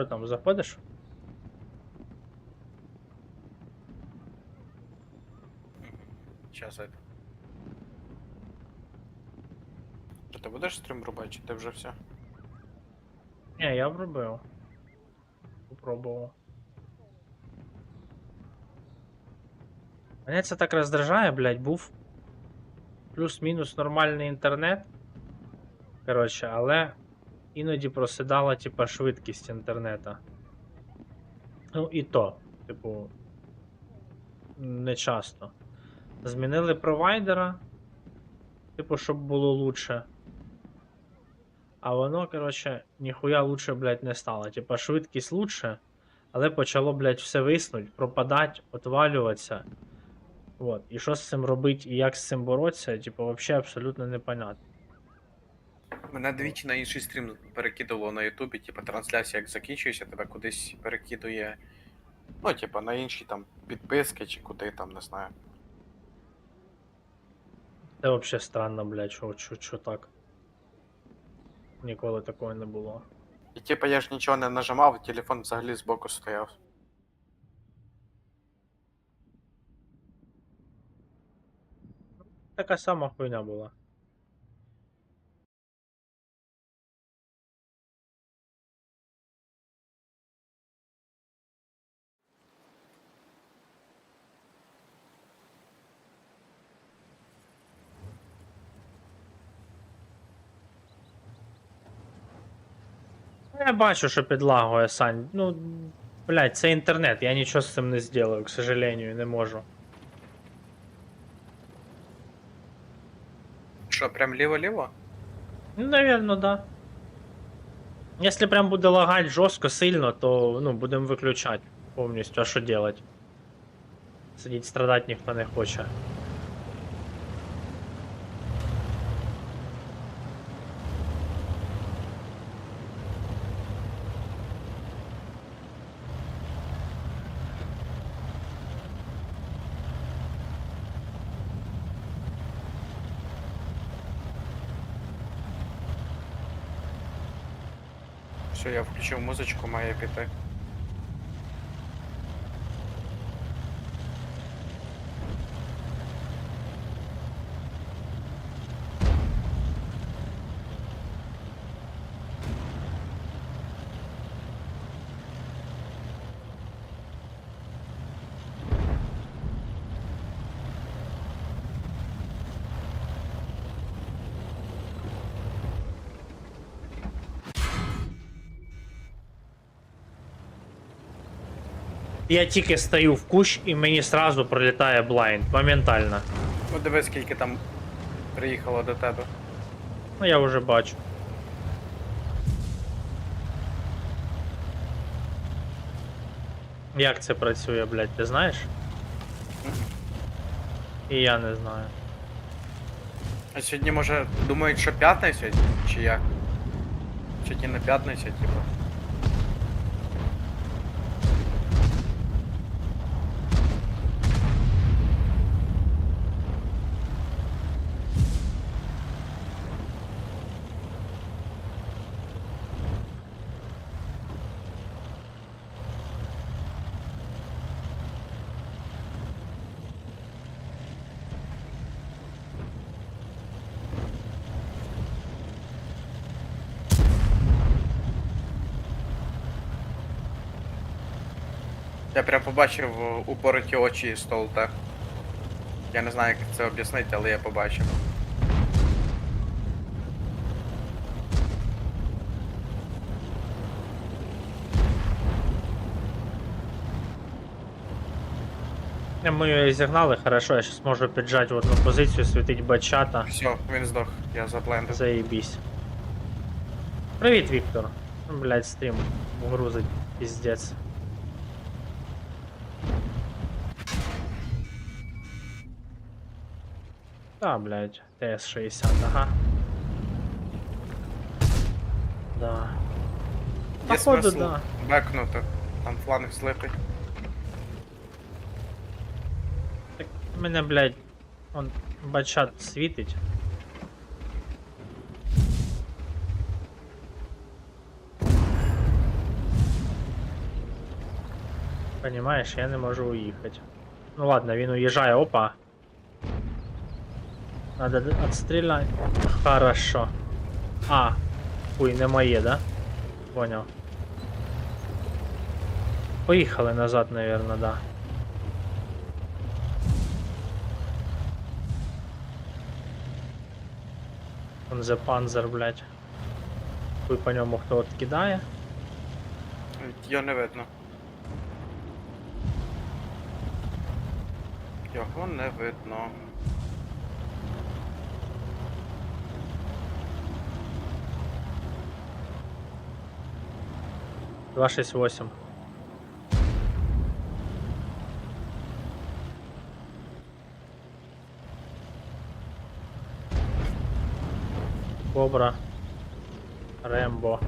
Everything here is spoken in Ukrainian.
Що там, заходиш? Сейчас. Що, ти будеш стрім рубати, чи ти вже все? Ні, я вробив. Попробував. Мене це так роздражає, блядь, був плюс-мінус нормальний інтернет. Коротше, але іноді просідала, типа, швидкість інтернета. Ну і то, типу, не часто. Змінили провайдера, типу, щоб було лучше. А воно, коротше, ніхуя лучше, блядь, не стало. Типа швидкість лучше, але почало, блядь, все виснуть, пропадать, отвалюватися. Вот. І що з цим робити і як з цим боротися, типу, вообще абсолютно непонятно. Мене двічі на інший стрім перекидувало на Ютубі, типу трансляція як закінчується, тебе кудись перекидує. Ну, типу, на інші там підписки чи куди там, не знаю. Це вообще странно, блядь, що, що, що так. Ніколи такого не було. І типу я ж нічого не нажимав, телефон взагалі збоку стояв. Така сама хуйня була. Я бачу, що підлагує Сань. Ну, блядь, це інтернет, я нічого з цим не зроблю, к сожалению, не можу. Що, прям ліво-ліво? Ну, наверное, да. Если прям буде лагать жорстко, сильно, то ну, будемо виключати повністю, а що делать? Сидіть страдати ніхто не хоче. Все, я включив музичку, має піти. Я тільки стою в кущ і мені сразу пролітає блайнд, моментально. Ну дивись, скільки там приїхало до тебе. Ну я вже бачу. Як це працює, блядь, ти знаєш? І я не знаю. А сьогодні може думають, що п'ятниця, чи як? Сьогодні не п'ятниця, типу. Я прям побачив о, упороті очі столта. Я не знаю, як це об'яснити, але я побачив. Не, Ми зігнали, хорошо, я зараз можу піджати в одну позицію, світить бачата. Все, він здох, я заблендив. Заебись. Привіт, Віктор. Ну, Блять, стрім грузить, пиздец. Да, блядь, ТС-60, ага. Да. Є Походу, смисл да. бекнути. Там фланг злитий. Так мене, блядь, он бачат світить. Понімаєш, я не можу уїхати. Ну ладно, він уїжджає, опа. Надо отстріляти. Хорошо. А, хуй, не моє, да? Поняв. Поїхали назад, наверное, да. Он за панзер, блядь. Хуй по ньому хто от кидає. Його не видно. Його не видно. Два шесть восемь. Кобра. Рембо.